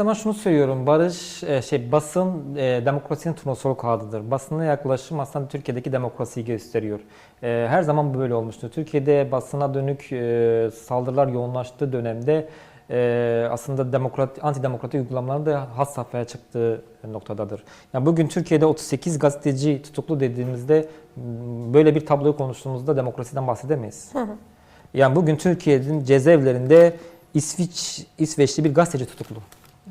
zaman şunu söylüyorum. Barış, e, şey basın e, demokrasinin turnusol kağıdıdır. Basına yaklaşım aslında Türkiye'deki demokrasiyi gösteriyor. E, her zaman böyle olmuştur. Türkiye'de basına dönük e, saldırılar yoğunlaştığı dönemde e, aslında demokrat, antidemokratik uygulamaların da has safhaya çıktığı noktadadır. Yani bugün Türkiye'de 38 gazeteci tutuklu dediğimizde böyle bir tabloyu konuştuğumuzda demokrasiden bahsedemeyiz. Yani bugün Türkiye'nin cezaevlerinde İsviç, İsveçli bir gazeteci tutuklu.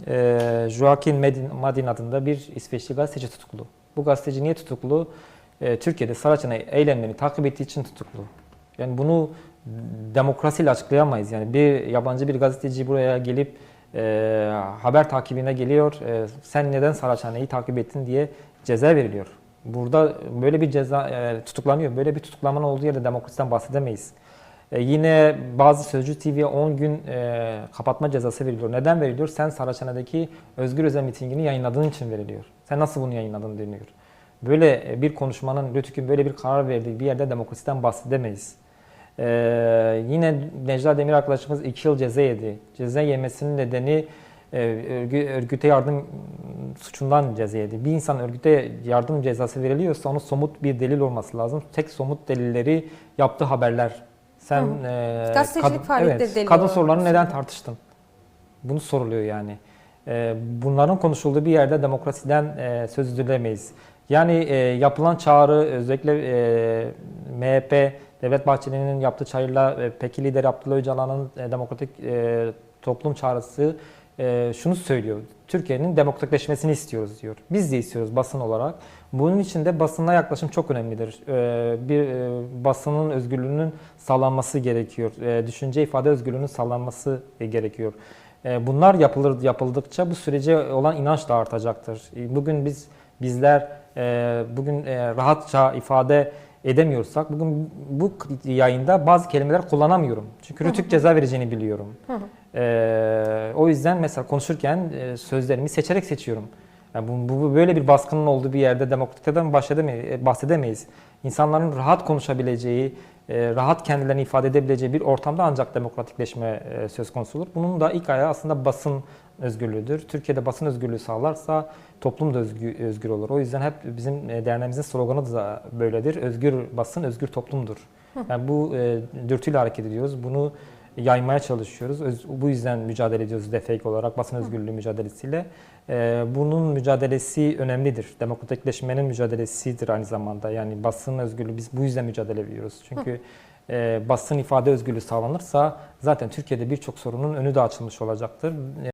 Ee, Joaquin Medin, Madin adında bir İsveçli gazeteci tutuklu. Bu gazeteci niye tutuklu? Ee, Türkiye'de Saraçhane eylemlerini takip ettiği için tutuklu. Yani bunu demokrasiyle açıklayamayız. Yani bir yabancı bir gazeteci buraya gelip e, haber takibine geliyor. E, sen neden Saraçhane'yi takip ettin diye ceza veriliyor. Burada böyle bir ceza e, tutuklanıyor. Böyle bir tutuklamanın olduğu yerde demokrasiden bahsedemeyiz. E, yine bazı Sözcü TV'ye 10 gün e, kapatma cezası veriliyor. Neden veriliyor? Sen Saraçhane'deki Özgür Özel mitingini yayınladığın için veriliyor. Sen nasıl bunu yayınladın deniyor. Böyle e, bir konuşmanın, Rütük'ün böyle bir karar verdiği bir yerde demokrasiden bahsedemeyiz. Ee, yine Necla Demir arkadaşımız 2 yıl ceza yedi. Ceza yemesinin nedeni e, örgü- örgüte yardım suçundan ceza yedi. Bir insan örgüte yardım cezası veriliyorsa onun somut bir delil olması lazım. Tek somut delilleri yaptığı haberler. Sen e, Gazetecilik faaliyetleri evet, kadın sorularını neden düşünüyorum. tartıştın? Bunu soruluyor yani. E, bunların konuşulduğu bir yerde demokrasiden e, söz edilemeyiz. Yani e, yapılan çağrı özellikle e, MHP, Devlet Bahçeli'nin yaptığı çağrıyla e, PEKİ lideri Abdullah Öcalan'ın e, demokratik e, toplum çağrısı e, şunu söylüyor. Türkiye'nin demokratikleşmesini istiyoruz diyor. Biz de istiyoruz basın olarak. Bunun için de basına yaklaşım çok önemlidir. E, bir e, basının özgürlüğünün sağlanması gerekiyor. E, düşünce ifade özgürlüğünün sağlanması e, gerekiyor. E, Bunlar yapılır yapıldıkça bu sürece olan inanç da artacaktır. E, Bugün biz bizler e, bugün e, rahatça ifade edemiyorsak bugün bu yayında bazı kelimeler kullanamıyorum. Çünkü rütük ceza vereceğini biliyorum. E, o yüzden mesela konuşurken e, sözlerimi seçerek seçiyorum. Yani bu, bu- böyle bir baskının olduğu bir yerde demokratikten bahsedemeyiz. bahsedemeyiz. İnsanların rahat konuşabileceği, e, rahat kendilerini ifade edebileceği bir ortamda ancak demokratikleşme e, söz konusu olur. Bunun da ilk ayağı aslında basın özgürlüğüdür. Türkiye'de basın özgürlüğü sağlarsa toplum da özgür, özgür olur. O yüzden hep bizim e, derneğimizin sloganı da böyledir. Özgür basın, özgür toplumdur. Yani bu e, dürtüyle hareket ediyoruz. Bunu yaymaya çalışıyoruz. Öz- bu yüzden mücadele ediyoruz DFK olarak basın özgürlüğü mücadelesiyle. E, bunun mücadelesi önemlidir. Demokratikleşmenin mücadelesidir aynı zamanda. Yani basın özgürlüğü biz bu yüzden mücadele ediyoruz. Çünkü e, basın ifade özgürlüğü sağlanırsa zaten Türkiye'de birçok sorunun önü de açılmış olacaktır.